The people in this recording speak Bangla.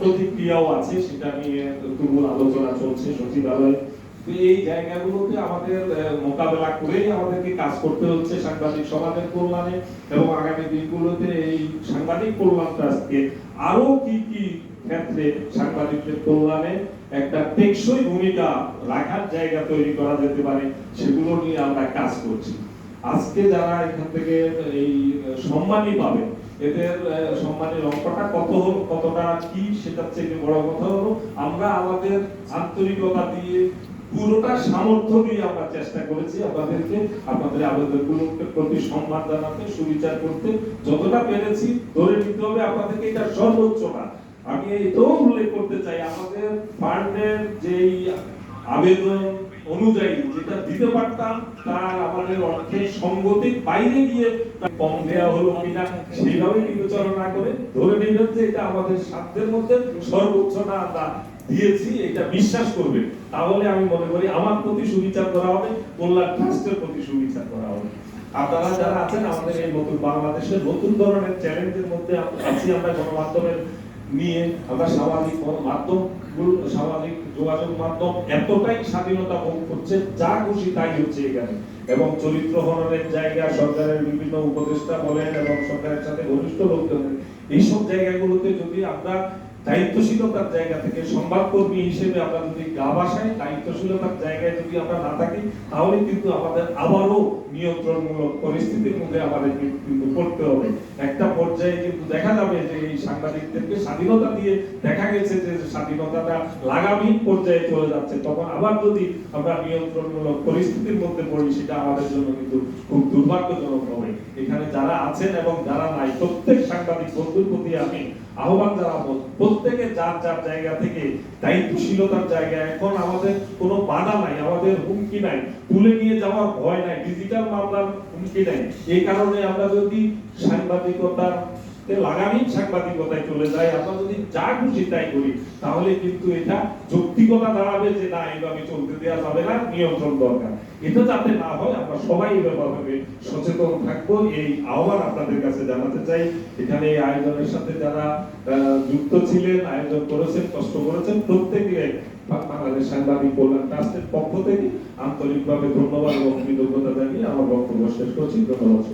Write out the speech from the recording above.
প্রতিক্রিয়াও আছে, সেটা নিয়ে তুমুল আলোচনা চলছে সচিবালয়ে। এই জায়গাগুলোতে আমাদের মোকাবেলা করেই আমাদেরকে কাজ করতে হচ্ছে সাংবাদিক সমাজের কল্যাণে এবং আগামী দিনগুলোতে এই সাংবাদিক কল্যাণ ট্রাস্টকে আরও কি কি ক্ষেত্রে সাংবাদিকদের কল্যাণে একটা টেকসই ভূমিকা রাখার জায়গা তৈরি করা যেতে পারে, সেগুলো নিয়ে আমরা কাজ করছি। আজকে যারা এখান থেকে এই সম্মানই পাবে এদের সম্মানের অঙ্কটা কত কতটা কি সেটার থেকে বড় কথা হলো, আমরা আমাদের আন্তরিকতা দিয়ে পুরোটা সামর্থ্য দিয়ে আমরা চেষ্টা করেছি আপনাদেরকে, আপনাদের আবেদনগুলোর প্রতি সম্মান জানাতে, সুবিচার করতে, যতটা পেরেছি ধরে নিতে হবে আপনাদেরকে এটা সর্বোচ্চ না আমি এটাও উল্লেখ করতে চাই, আমাদের ফান্ডের যেই আবেদন অনুযায়ী যেটা দিতে পারতাম তার আমাদের সঙ্গতির বাইরে গিয়ে কম দেওয়া হলো কিনা বিবেচনা করে ধরে যে এটা আমাদের সাধ্যের মধ্যে সর্বোচ্চটা আমরা দিয়েছি, এটা বিশ্বাস করবে। তাহলে আমি মনে করি আমার প্রতি সুবিচার করা হবে কল্যাণ ট্রাস্টের প্রতি সুবিচার করা হবে। আপনারা যারা আছেন, আমাদের এই নতুন বাংলাদেশের নতুন ধরনের চ্যালেঞ্জের মধ্যে আছি আমরা গণমাধ্যমের নিয়ে আমরা সামাজিক মাধ্যম সামাজিক যোগাযোগ মাধ্যম এতটাই স্বাধীনতা ভোগ করছে, যা খুশি তাই হচ্ছে এখানে। এবং চরিত্র হননের জায়গা সরকারের বিভিন্ন উপদেষ্টা বলেন এবং সরকারের সাথে ঘনিষ্ঠ লোকজন এইসব জায়গাগুলোতে যদি আমরা দায়িত্বশীলতার জায়গা থেকে সংবাদকর্মী হিসেবে আমরা যদি গা ভাসাই দায়িত্বশীলতার জায়গায় যদি আমরা না থাকি, তাহলে কিন্তু আমাদের আবারও নিয়ন্ত্রণমূলক পরিস্থিতির মধ্যে আমাদের কিন্তু পড়তে হবে। একটা পর্যায়ে কিন্তু দেখা যাবে যে এই সাংবাদিকদেরকে স্বাধীনতা দিয়ে দেখা গেছে যে স্বাধীনতাটা লাগামহীন পর্যায়ে চলে যাচ্ছে। তখন আবার যদি আমরা নিয়ন্ত্রণমূলক পরিস্থিতির মধ্যে পড়ি, সেটা আমাদের জন্য কিন্তু খুব দুর্ভাগ্যজনক হবে। এখানে যারা আছেন এবং যারা নাই, প্রত্যেক সাংবাদিক বন্ধুর প্রতি আমি আহ্বান জানাব। প্রত্যেকে যার যার জায়গা থেকে দায়িত্বশীলতার জায়গায় এখন আমাদের কোনো বাধা নাই, আমাদের হুমকি নাই। তুলে নিয়ে যাওয়ার ভয় নাই। ডিজিটাল মামলার হুমকি নাই। এই কারণে আমরা যদি সাংবাদিকতার তে লাগামহীন সাংবাদিকতায় চলে যায়, আমরা যদি যা খুশি তাই করি, তাহলে কিন্তু এটা যৌক্তিকতা দাঁড়াবে যে না এইভাবে চলতে দেওয়া যাবে না, নিয়ন্ত্রণ দরকার। এটা যাতে না হয়, আমরা সবাই সচেতন থাকব, এই আহ্বান আপনাদের কাছে জানাতে চাই। এখানে এই আয়োজনের সাথে যারা যুক্ত ছিলেন, আয়োজন করেছেন, কষ্ট করেছেন, প্রত্যেকে বাংলাদেশ সাংবাদিক কল্যাণ ট্রাস্টের পক্ষ থেকে আন্তরিকভাবে ধন্যবাদ এবং কৃতজ্ঞতা জানিয়ে আমার বক্তব্য শেষ করছি। ধন্যবাদ